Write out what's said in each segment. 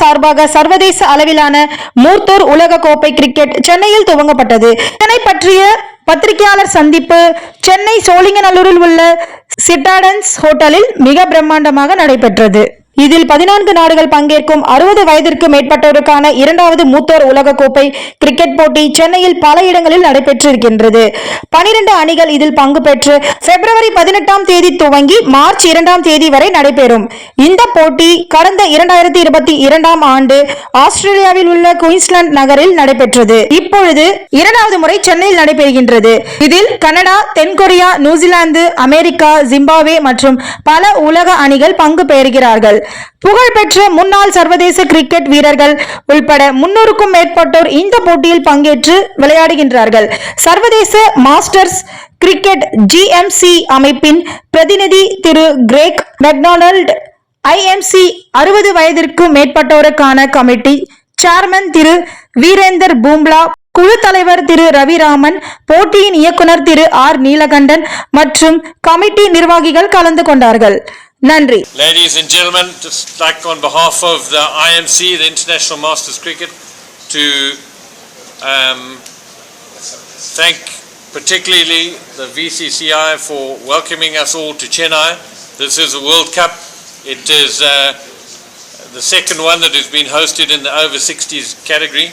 சார்பாக சர்வதேச அளவிலான மூர்த்தோர் உலக கோப்பை கிரிக்கெட் சென்னையில் துவங்கப்பட்டது. இதனை பற்றிய பத்திரிகையாளர் சந்திப்பு சென்னை சோழிங்கநல்லூரில் உள்ள சிட்டாடன்ஸ் ஹோட்டலில் மிக பிரம்மாண்டமாக நடைபெற்றது. இதில் பதினான்கு நாடுகள் பங்கேற்கும் அறுபது வயதிற்கு மேற்பட்டோருக்கான இரண்டாவது மூத்தோர் உலகக்கோப்பை கிரிக்கெட் போட்டி சென்னையில் பல இடங்களில் நடைபெற்றிருக்கின்றது. பனிரெண்டு அணிகள் இதில் பங்கு பெற்று பிப்ரவரி பதினெட்டாம் தேதி துவங்கி மார்ச் இரண்டாம் தேதி வரை நடைபெறும். இந்த போட்டி கடந்த இரண்டாயிரத்தி இருபத்தி இரண்டாம் ஆண்டு ஆஸ்திரேலியாவில் உள்ள குயின்ஸ்லாந்து நகரில் நடைபெற்றது. இப்பொழுது இரண்டாவது முறை சென்னையில் நடைபெறுகின்றது. இதில் கனடா தென்கொரியா நியூசிலாந்து அமெரிக்கா ஜிம்பாப்வே மற்றும் பல உலக அணிகள் பங்கு பெறுகிறார்கள். புகழ்பெற்ற முன்னாள் சர்வதேச கிரிக்கெட் வீரர்கள் உள்பட முன்னூறுக்கும் மேற்பட்டோர் இந்த போட்டியில் பங்கேற்று விளையாடுகின்றார்கள். சர்வதேச மாஸ்டர்ஸ் கிரிக்கெட் ஜிஎம்சி அமைப்பின் பிரதிநிதி திரு கிரேக் மெக்டொனால்ட் ஐஎம்சி அறுபது வயதிற்கு மேற்பட்டோருக்கான கமிட்டி சேர்மன் திரு வீரேந்தர் பூம்லா குழு தலைவர் திரு ரவிராமன் போட்டியின் இயக்குனர் திரு ஆர் நீலகண்டன் மற்றும் கமிட்டி நிர்வாகிகள் கலந்து கொண்டார்கள். நன்றி Ladies and gentlemen, just like on behalf of the IMC, the International Masters Cricket, to um, thank particularly the VCCI for welcoming us all to Chennai. This is a World Cup. It is uh, the second one that has been hosted in the over 60s category.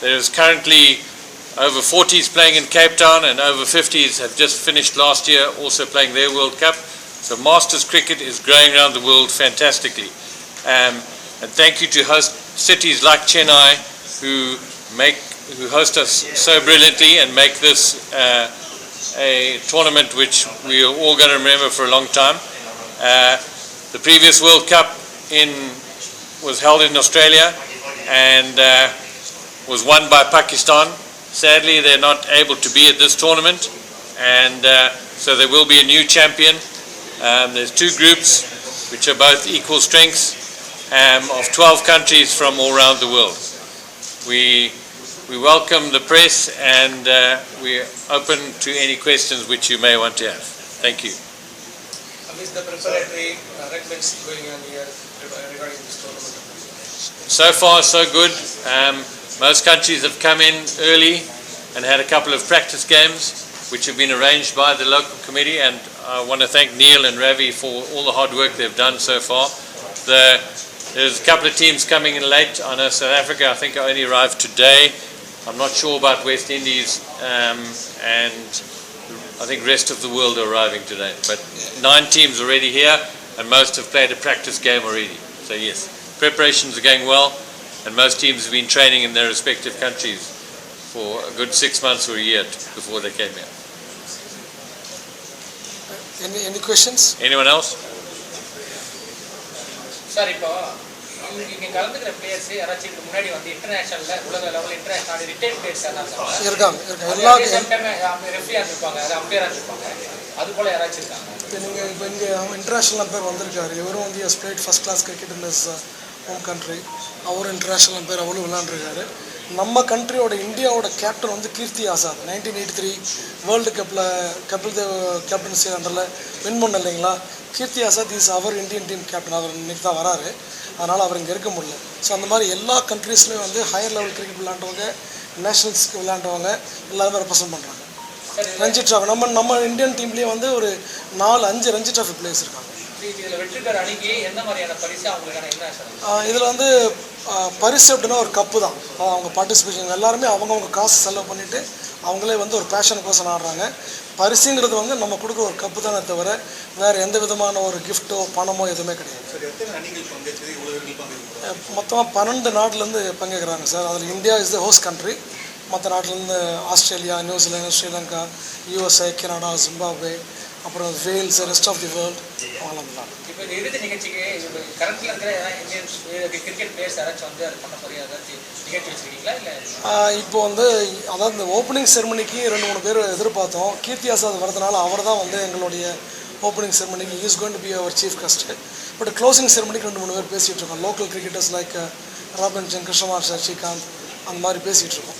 There is currently over 40s playing in Cape Town and over 50s have just finished last year also playing their World Cup. So Masters cricket is growing around the world fantastically. Um, and thank you to host cities like Chennai who make who host us so brilliantly and make this uh, a tournament which we are all going to remember for a long time. Uh, the previous World Cup in was held in Australia and uh, was won by Pakistan. Sadly, they're not able to be at this tournament, and uh, so there will be a new champion. Um, there's two groups which are both equal strengths um, of 12 countries from all around the world. We, we welcome the press and uh, we're open to any questions which you may want to have. Thank you. How is the preparatory arrangements going on here regarding this tournament? So far, so good. Um, most countries have come in early and had a couple of practice games, which have been arranged by the local committee. And I want to thank Neil and Ravi for all the hard work they've done so far. The, there's a couple of teams coming in late. I know South Africa, I think, only arrived today. I'm not sure about West Indies, um, and I think rest of the world are arriving today. But nine teams already here, and most have played a practice game already. So yes, preparations are going well, and most teams have been training in their respective countries for a good six months or a year before they came here. Any, any questions? Anyone else? Sir இப்போ இங்க கலந்துக்கிற players யாராச்சும் இதுக்கு முன்னாடி வந்து இன்டர்நேஷனல்ல உலக level international retired players யாராச்சும் இருக்காங்க இருக்காங்க. எல்லா இருப்பாங்க அது அம்பையரா இருப்பாங்க அது போல யாராச்சும் இருக்காங்க? இப்போ நீங்கள் இப்போ இங்கே இன்டர்நேஷ்னல் பேர் வந்திருக்காரு. இவரும் வந்து has played first class cricket in home country அவரும் இன்டர்நேஷ்னல் பேர் அவரும் விளையாண்டுருக்காரு. நம்ம கண்ட்ரியோட இந்தியாவோட கேப்டன் வந்து Kirti Azad. Nineteen eighty three world கப்பில் கபில் தேவ் கேப்டன்சி அண்டரில் வின் பண்ண இல்லைங்களா? கீர்த்தி ஆசாத் இஸ் அவர் இந்தியன் டீம் கேப்டன் அவர் இன்னைக்கு தான் வராரு. அதனால் அவர் இங்கே இருக்க முடியல. ஸோ அந்த மாதிரி எல்லா கண்ட்ரீஸ்லையும் வந்து ஹையர் லெவல் கிரிக்கெட் விளையாண்டவங்க நேஷனல்ஸ்க்கு விளையாண்டவங்க எல்லாருமே ரெப்ரசன்ட் பண்ணுறாங்க ரஞ்சி ட்ராஃபி நம்ம நம்ம இந்தியன் டீம்லேயே வந்து ஒரு நாலு அஞ்சு ரஞ்சி ட்ராஃபி பிளேயர்ஸ் இருக்காங்க. இது இதுல வந்து பரிசு அப்படின்னா ஒரு கப்பு தான். அவங்க பார்ட்டிசிபேஷன் எல்லாருமே அவங்கவுங்க காசு செலவு பண்ணிவிட்டு அவங்களே வந்து ஒரு பேஷனுக்கோசம் ஆடுறாங்க. பரிசுங்கிறது வந்து நம்ம கொடுக்குற ஒரு கப்பு தானே தவிர வேறு எந்த விதமான ஒரு கிஃப்ட்டோ பணமோ எதுவுமே கிடையாது. மொத்தமாக பன்னெண்டு நாட்டிலேருந்து பங்கேற்கிறாங்க சார். அதில் India is the host country மற்ற நாட்டிலேருந்து Australia New Zealand Sri Lanka USA Canada Zimbabwe அப்புறம் Wales rest of the world அவங்களாம் இப்போ இந்த இறுதி நிகழ்ச்சிக்கு கரண்ட்ல இருக்கிற இந்தியன் கிரிக்கெட் பிளேயர்ஸ் யாராச்சும் வந்து அது பண்ண போறியா ஏதாச்சும் நிகழ்ச்சி வச்சிருக்கீங்களா? இல்லை இப்போ வந்து அதாவது இந்த ஓப்பனிங் செரமனிக்கு ரெண்டு மூணு பேர் எதிர்பார்த்தோம். கீர்த்தி ஆசாத் வரதுனால அவர் தான் வந்து எங்களுடைய ஓப்பனிங் செரமனிக்கு is going to be our chief guest but closing செரமனிக்கு ரெண்டு மூணு பேர் பேசிகிட்டு இருக்கோம். லோக்கல் கிரிக்கெட்டர்ஸ் லைக் ராபின் சந்த் கிருஷ்ணமார் ஸ்ரீகாந்த் அந்த மாதிரி பேசிகிட்டு இருக்கோம்.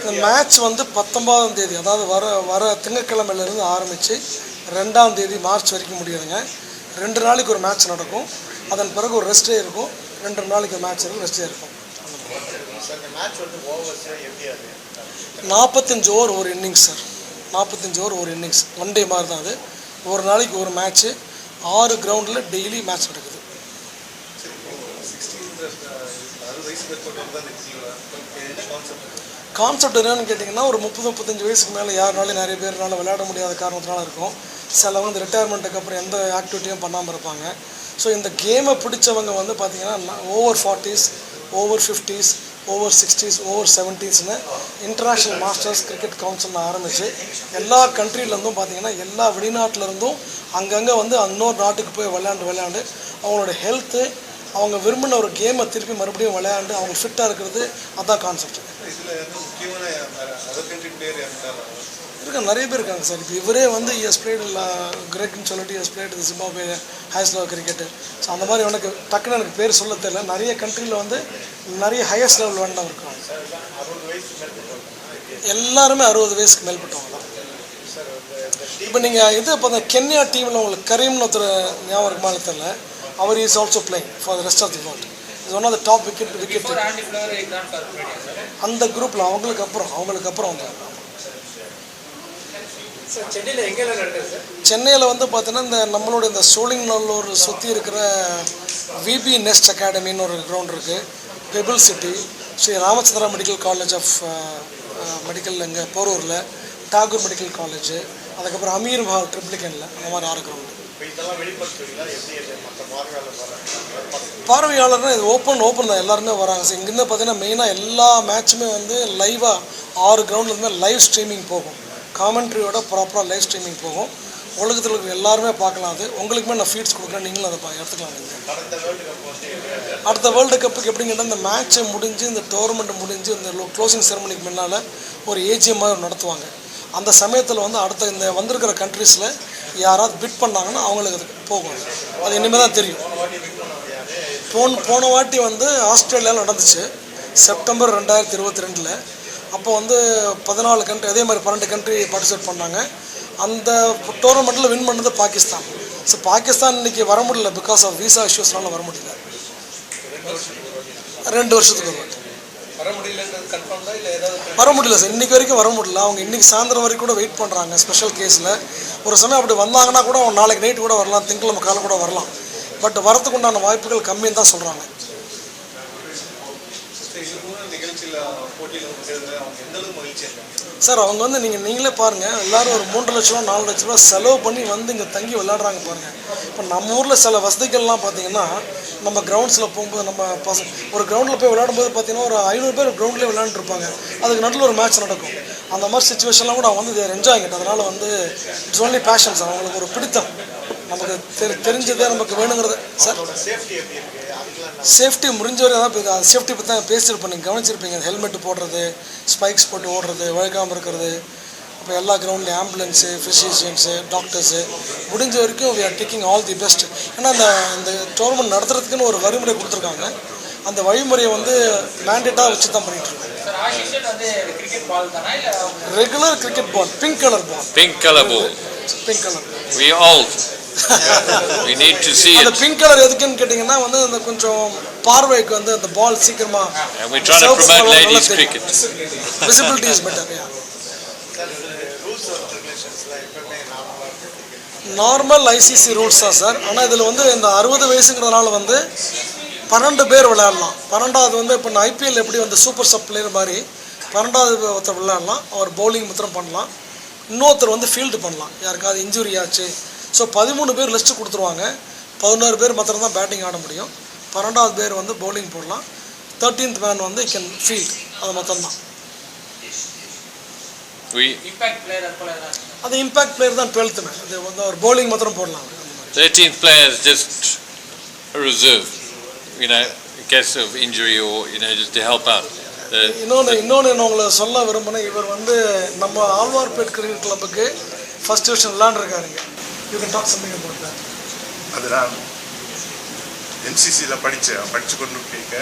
இந்த மேட்ச் வந்து பத்தொன்பதாம் தேதி அதாவது வர வர திங்கக்கிழமையிலேருந்து ஆரம்பித்து ரெண்டாம் தேதி மார்ச் வரைக்கும் முடியுதுங்க. ரெண்டு நாளைக்கு ஒரு மேட்ச் நடக்கும். அதன் பிறகு ஒரு ரெஸ்ட்டே இருக்கும். ரெண்டு நாளைக்கு மேட்ச் இருக்கும் ரெஸ்ட்டே இருக்கும். நாற்பத்தஞ்சு ஓவர் ஒரு இன்னிங்ஸ் சார் நாற்பத்தஞ்சு ஓவர் ஒரு இன்னிங்ஸ் ஒன் டே மாதிரி தான் அது. ஒரு நாளைக்கு ஒரு மேட்ச்சு ஆறு கிரவுண்டில் டெய்லி மேட்ச் நடக்குது. கான்செப்ட் என்னன்னு கேட்டிங்கன்னா ஒரு முப்பது முப்பத்தஞ்சு வயசுக்கு மேலே யாருனாலும் நிறைய பேர்னால விளையாட முடியாத காரணத்தினால இருக்கும். சிலவங்க இந்த ரிட்டையர்மெண்ட்டுக்கு அப்புறம் எந்த ஆக்டிவிட்டியும் பண்ணாமல் இருப்பாங்க. ஸோ இந்த கேமை பிடிச்சவங்க வந்து பார்த்திங்கன்னா over forties over fifties over sixties over செவன்ட்டீஸ்னு international masters cricket கவுன்சில்னு ஆரம்பித்து எல்லா கண்ட்ரிலேருந்தும் பார்த்தீங்கன்னா எல்லா வெளிநாட்டிலேருந்தும் அங்கங்கே வந்து இன்னொரு நாட்டுக்கு போய் விளையாண்டு விளையாண்டு அவங்களோட ஹெல்த்து அவங்க விரும்பின ஒரு கேமை திருப்பி மறுபடியும் விளையாண்டு அவங்க ஃபிட்டாக இருக்கிறது அதான் கான்செப்ட் இதில் வந்து முக்கியமான அதர் கண்ட்ரி பிளேயர் யாருக்காங்க இருக்க நிறைய பேர் இருக்காங்க சார். இப்போ இவரே வந்து எஸ் பிளேட் கிரேக்னு சொல்லிட்டு எஸ் பிளேட் இது ஜிம்பாபே லெவல் கிரிக்கெட்டு ஸோ அந்த மாதிரி எனக்கு டக்குன்னு எனக்கு பேர் சொல்ல தெரியல. நிறைய கண்ட்ரியில் வந்து நிறைய ஹையஸ்ட் லெவல் வேண்டாம் இருக்காங்க. எல்லாருமே அறுபது வயசுக்கு மேற்பட்டவங்க தான். இப்போ நீங்கள் இது இப்போ அந்த கென்யா டீமில் உங்களுக்கு கரீம்னு ஒருத்தர் ஞாபகம் இருக்குமா தெரியல. அவர் is also playing for the rest of the world is one of the top wicket wicket அந்த குரூப்பில் அவங்களுக்கு அப்புறம் அவங்களுக்கு அப்புறம் வந்தாங்க சென்னையில் வந்து பார்த்தீங்கன்னா இந்த நம்மளோட இந்த சோழிங்கநல்லூர் சுற்றி இருக்கிற விபி நெஸ்ட் அகாடமின்னு ஒரு கிரவுண்ட் இருக்குது pebble city Sri Ramachandra medical college of medical இங்கே போரூரில். டாகூர் மெடிக்கல் காலேஜ் அதுக்கப்புறம் அமீர் மஹால் ட்ரிப்ளிகனில் அந்த மாதிரி ஆறு கிரவுண்டு இது பார்வையாளர்னா இது ஓப்பன் ஓப்பன் தான். எல்லாருமே வராங்க சார். இங்கேருந்து பார்த்தீங்கன்னா மெயினாக எல்லா மேட்சுமே வந்து லைவாக ஆறு கிரவுண்ட்லேருந்துமே லைவ் ஸ்ட்ரீமிங் போகும். காமெண்ட்ரியோட ப்ராப்பராக லைவ் ஸ்ட்ரீமிங் போகும். உலகத்தில் இருக்கிற எல்லாருமே பார்க்கலாம் அது. உங்களுக்குமே நான் ஃபீட்ஸ் கொடுக்குறேன். நீங்களும் அதை எடுத்துக்கலாம் அடுத்த வேர்ல்டு கப்புக்கு எப்படின்னு கேட்டால் இந்த மேட்ச்சை முடிஞ்சு இந்த டோர்னமெண்ட் முடிஞ்சு இந்த க்ளோசிங் செரமனிக்கு முன்னால் ஒரு ஏஜிஎம் மாதிரி நடத்துவாங்க. அந்த சமயத்தில் வந்து அடுத்த இந்த வந்திருக்கிற கண்ட்ரீஸில் யாராவது பிட் பண்ணாங்கன்னா அவங்களுக்கு அது போகும். அது இனிமேல் தான் தெரியும். போன போன வாட்டி வந்து ஆஸ்திரேலியாவில் நடந்துச்சு. செப்டம்பர் ரெண்டாயிரத்தி இருபத்தி ரெண்டில். அப்போ வந்து பதினாலு கண்ட்ரி அதே மாதிரி பன்னெண்டு கண்ட்ரி பார்ட்டிசிபேட் பண்ணாங்க. அந்த டோர்னமெண்ட்டில் வின் பண்ணது பாகிஸ்தான். ஸோ பாகிஸ்தான் இன்னைக்கு வர முடியல பிகாஸ் ஆஃப் விசா இஷ்யூஸ்னால வர முடியல. ரெண்டு வருஷத்துக்கு ஒரு வர முடியல சார் இன்னைக்கு வரைக்கும் வர முடியல. அவங்க இன்னைக்கு சாயந்தரம் வரைக்கும் கூட வெயிட் பண்ணுறாங்க ஸ்பெஷல் கேஸில் ஒரு சமயம் அப்படி வந்தாங்கன்னா கூட அவங்க நாளைக்கு நைட் கூட வரலாம் திங்கக்கிழமை காலை கூட வரலாம். பட் வரதுக்கு உண்டான வாய்ப்புகள் கம்மின்னு தான் சொல்கிறாங்க இது கூட நிகழ்ச்சியில் போட்டியில் வந்து அவங்க எந்த அளவுக்கு மகிழ்ச்சியாக இருக்காங்க சார் அவங்க வந்து நீங்கள் நீங்களே பாருங்கள் எல்லாரும் ஒரு மூன்று லட்ச ரூபா நாலு லட்ச ரூபா செலவு பண்ணி வந்து இங்கே தங்கி விளையாடுறாங்க பாருங்கள் இப்போ நம்ம ஊரில் சில வசதிகள்லாம் பார்த்தீங்கன்னா நம்ம கிரவுண்ட்ஸில் போகும்போது நம்ம பசங்க ஒரு கிரவுண்டில் போய் விளையாடும்போது பார்த்தீங்கன்னா ஒரு ஐநூறு பேர் கிரவுண்ட்லேயே விளையாண்டுருப்பாங்க. அதுக்கு நடுவில் ஒரு மேட்ச் நடக்கும். அந்த மாதிரி சுச்சுவேஷன்லாம் கூட அவங்க வந்து தேர் என்ஜாய் அதனால் வந்து இட்ஸ் only பேஷன் சார். அவங்களுக்கு ஒரு பிடித்தம். நமக்கு தெரி தெரிஞ்சதே நமக்கு வேணுங்கிறது. சார். சேஃப்டி எப்படி இருக்குது அதுக்கெல்லாம் சேஃப்டி முடிஞ்ச வரை தான் இப்போ அது சேஃப்டி பற்றி தான் பேசியிருப்போம் நீங்கள் கவனிச்சிருப்பீங்க ஹெல்மெட் போடுறது ஸ்பைக்ஸ் போட்டு ஓடுறது வழுக்காமல் இருக்கிறது. அப்போ எல்லா கிரவுண்ட்லேயும் ஆம்புலன்ஸு ஃபிசிஷியன்ஸு டாக்டர்ஸு முடிஞ்ச வரைக்கும் we are taking all the best ஏன்னா அந்த இந்த டோர்னமெண்ட் நடத்துறதுக்குன்னு ஒரு வழிமுறை கொடுத்துருக்காங்க. அந்த வழிமுறையை வந்து மேண்டேட்டாக வச்சு தான் கிரிக்கெட் பால் அவங்க regular cricket ball pink colour ball Pink color ball. Pink colour We old. We need to see அந்த it. பிங்க் கலர் எதுக்குன்னு கேட்டிங்கன்னா வந்து அந்த கொஞ்சம் பார்வைக்கு வந்து அந்த பால் சீக்கிரமா we're trying to promote ladies cricket. Normal ICC rules தான் சார் ஆனால் இதில் வந்து இந்த அறுபது வயசுங்கிறதுனால வந்து பன்னெண்டு பேர் விளையாடலாம். பன்னெண்டாவது வந்து இப்போ ஐபிஎல் எப்படி வந்து சூப்பர் சப் பிளேயர் மாதிரி பன்னெண்டாவது ஒருத்தர் விளையாடலாம். அவர் பவுலிங் மாத்திரம் பண்ணலாம். இன்னொருத்தர் வந்து ஃபீல்டு பண்ணலாம். யாருக்காவது இன்ஜுரி ஆச்சு ஸோ பதிமூணு பேர் லிஸ்ட்டு கொடுத்துருவாங்க. பதினோரு பேர் மாத்திரம் தான் பேட்டிங் ஆட முடியும். பன்னெண்டாவது பேர் வந்து பவுலிங் போடலாம். தேர்ட்டீன்த் மேன் வந்து கேன் ஃபீல்ட் அது மொத்தம்தான் பிளேயர் அது போல தான் அது இம்பாக்ட் பிளேயர் தான் டுவெல்த் மேன் அது வந்து அவர் பவுலிங் மாத்திரம் போடலாம். அவரு. அந்த மாதிரி 13th player is just a reserve, you know, in case of injury or, you know, just to help out. The, இன்னொன்று இன்னொன்று நான் உங்களை சொல்ல விரும்பினேன் இவர் வந்து நம்ம ஆழ்வார்பேட் கிரிக்கெட் கிளப்புக்கு first division விளாண்டுருக்காருங்க you can talk something about that அது நான் என்சிசியில் படித்தேன் படித்து கொண்டு கேட்க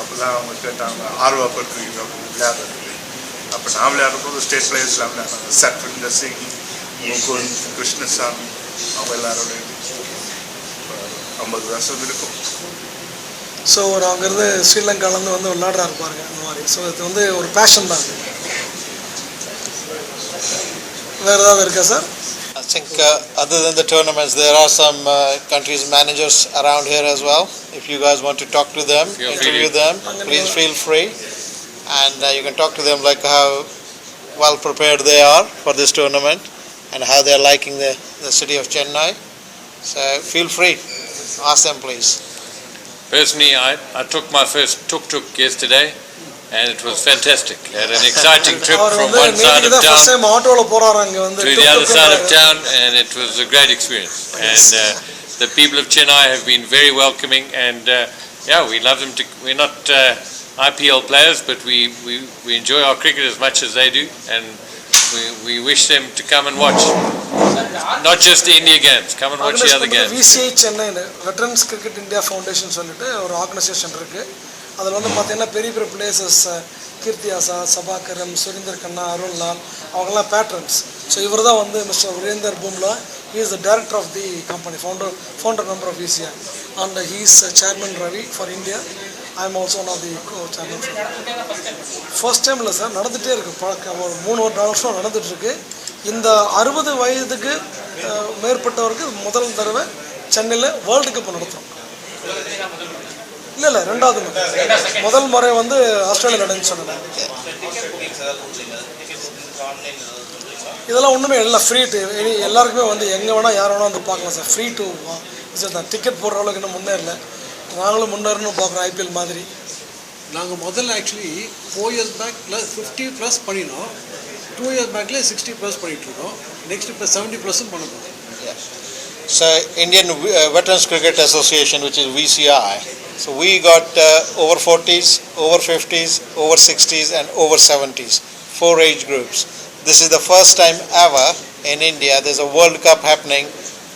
அப்போ தான் அவங்க கேட்டாங்க ஆர்வா படுத்துருக்கீங்க விளையாடுறது அப்போ நான் விளையாடும்போது ஸ்டேட் பிளேயர்ஸ்லாம் விளையாடுறாங்க? சத்விந்தர் சிங் முகுந்த் கிருஷ்ணசாமி அவங்க எல்லாரோட ஐம்பது வருஷம் இருக்கும். ஸோ ஒரு அங்கேருந்து ஸ்ரீலங்காலேருந்து வந்து விளையாடுறாரு பாருங்க அந்த மாதிரி. ஸோ இது வந்து ஒரு பேஷன் தான் வேறு ஏதாவது இருக்கா sir I think uh, other than the tournaments, there are some uh, countries' managers around here as well. If you guys want to talk to them, Feel interview to- them, please feel free. And uh, you can talk to them like how well prepared they are for this tournament and how they are liking the, the city of Chennai. So feel free. Ask them, please. Personally, I, I took my first tuk-tuk yesterday and it was fantastic. Had an exciting trip our from வந்து one side நேற்றுக்கு of தான் first town time ஆட்டோவில் போகிறாரு அங்கே வந்து to the tuk-tuk other side of ல- town and it was a great experience. And uh, the people of Chennai have been very welcoming and uh, yeah, we love them to, we're not uh, IPL players, but we, we, we enjoy our cricket as much as they do and we, we wish them to come and watch. Not just the India games, come and watch the organise other பண்ணுறது games. VCI சென்னைன்னு veterans cricket India foundation சொல்லிட்டு ஒரு organisation இருக்குது அதில் வந்து பார்த்தீங்கன்னா பெரிய பெரிய places கீர்த்தி ஆசா சபாகரம் சுரீந்தர் கண்ணா அருண்லால் அவங்கெல்லாம் பேட்ரன்ஸ் ஸோ இவர் தான் வந்து mister Virender Bhoomla. He is the director of the company founder founder member of ஈசியா and he is chairman Ravi for India I am also one of the chairman first time இல்லை sir நடந்துகிட்டே இருக்குது பழக்கம் ஒரு மூணு ஒரு நாலு வருஷம் நடந்துகிட்ருக்கு இந்த அறுபது வயதுக்கு மேற்பட்டவருக்கு முதல் தடவை சென்னையில் வேர்ல்டு கப் நடத்துகிறோம் இல்லை இல்லை ரெண்டாவது முறை. முதல் முறை வந்து ஆஸ்திரேலியா நடந்துச்சு சொன்னேன். இதெல்லாம் ஒன்றுமே இல்லை ஃப்ரீ டு எல்லாருக்குமே வந்து எங்கே வேணால் யார் வேணால் வந்து பார்க்கலாம் சார். ஃப்ரீ டு தான் டிக்கெட் போடுற அளவுக்கு இன்னும் முன்னேறல நாங்களும் முன்னேறணும் பார்க்குறோம் ஐபிஎல் மாதிரி. நாங்கள் முதல்ல actually four years back plus fifty plus பண்ணினோம். டூ இயர்ஸ் பேக்லேயே சிக்ஸ்டி ப்ளஸ் பண்ணிகிட்ருக்கோம் நெக்ஸ்ட் இப்போ செவன்ட்டி ப்ளஸும் பண்ண போகிறோம் So Indian uh, Veterans Cricket Association, which is VCI, so we got uh, over 40s, over 50s, over 60s and over 70s, four age groups. This is the first time ever in India there's a World Cup happening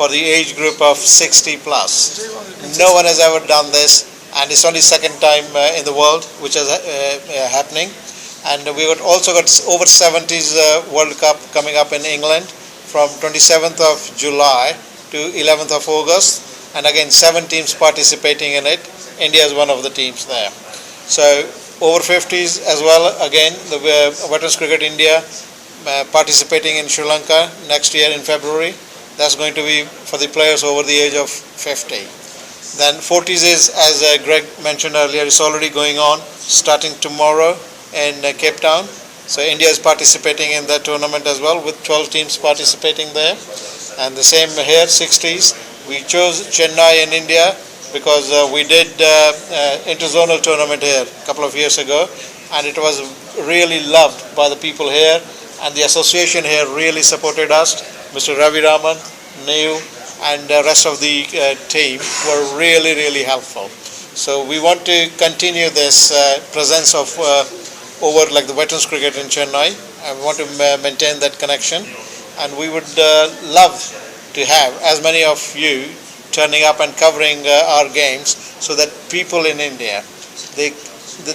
for the age group of 60 plus. No one has ever done this and it's only second time uh, in the world which is uh, uh, happening. And we got also got over 70s uh, World Cup coming up in England from 27th of July to 11th of August, and again seven teams participating in it. India is one of the teams there. So over 50s as well. Again, the uh, Veterans Cricket India uh, participating in Sri Lanka next year in February. That's going to be for the players over the age of 50. Then 40s is, as uh, Greg mentioned earlier, is already going on, starting tomorrow in uh, Cape Town. So India is participating in that tournament as well, with 12 teams participating there. And the same here, 60s. We chose Chennai in India because uh, we did uh, uh, interzonal tournament here a couple of years ago, and it was really loved by the people here. And the association here really supported us. Mr. Ravi Raman, Neu, and the rest of the uh, team were really, really helpful. So we want to continue this uh, presence of uh, over like the veterans cricket in Chennai. I want to ma- maintain that connection, and we would uh, love to have as many of you turning up and covering uh, our games, so that people in India they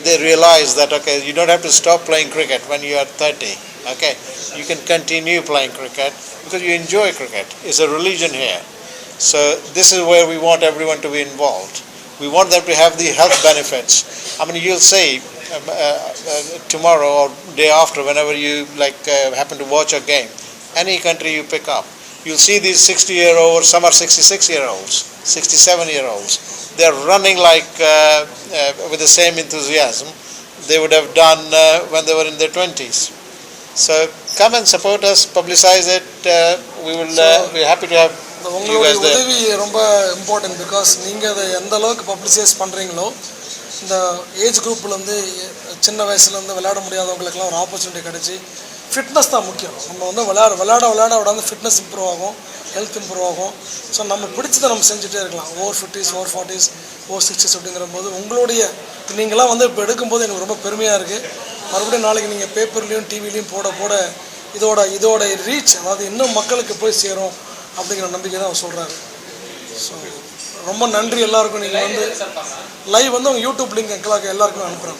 they realize that okay, you don't have to stop playing cricket when you are 30. Okay, you can continue playing cricket because you enjoy cricket. It's a religion here. So this is where we want everyone to be involved. We want them to have the health benefits. I mean, you'll see um, uh, uh, tomorrow or day after, whenever you like uh, happen to watch a game, any country you pick up, you'll see these 60-year-olds. Some are 66-year-olds, 67-year-olds. They're running like uh, uh, with the same enthusiasm they would have done uh, when they were in their 20s. So come and support us, publicize it. Uh, we will. Uh, we're happy to have உங்களுடைய guys there. உதவி ரொம்ப important because நீங்கள் அதை எந்த அளவுக்கு publicise பண்ணுறீங்களோ இந்த age குரூப்லேருந்து சின்ன வயசுலேருந்து விளையாட முடியாதவங்களுக்குலாம் ஒரு ஆப்பர்ச்சுனிட்டி கிடச்சி ஃபிட்னஸ் தான் முக்கியம். நம்ம வந்து விளையாட விளையாட விளையாட விடாந்து ஃபிட்னஸ் இம்ப்ரூவ் ஆகும் ஹெல்த் இம்ப்ரூவ் ஆகும். ஸோ நம்ம பிடிச்சதை நம்ம செஞ்சுட்டே இருக்கலாம். Over fifties over forties over sixties அப்படிங்கிற போது உங்களுடைய நீங்களாம் வந்து இப்போ எடுக்கும்போது எனக்கு ரொம்ப பெருமையாக இருக்குது மறுபடியும் நாளைக்கு நீங்கள் பேப்பர்லேயும் டிவிலையும் போட போட இதோட இதோட ரீச் அதாவது இன்னும் மக்களுக்கு போய் சேரும் அப்படிங்கிற நம்பிக்கை தான் அவர் சொல்கிறாரு ஸோ ரொம்ப நன்றி எல்லாருக்கும். நீங்கள் வந்து லைவ் வந்து உங்கள் யூடியூப் லிங்க் எல்லாருக்கும் எல்லாருக்கும் அனுப்புகிறேன்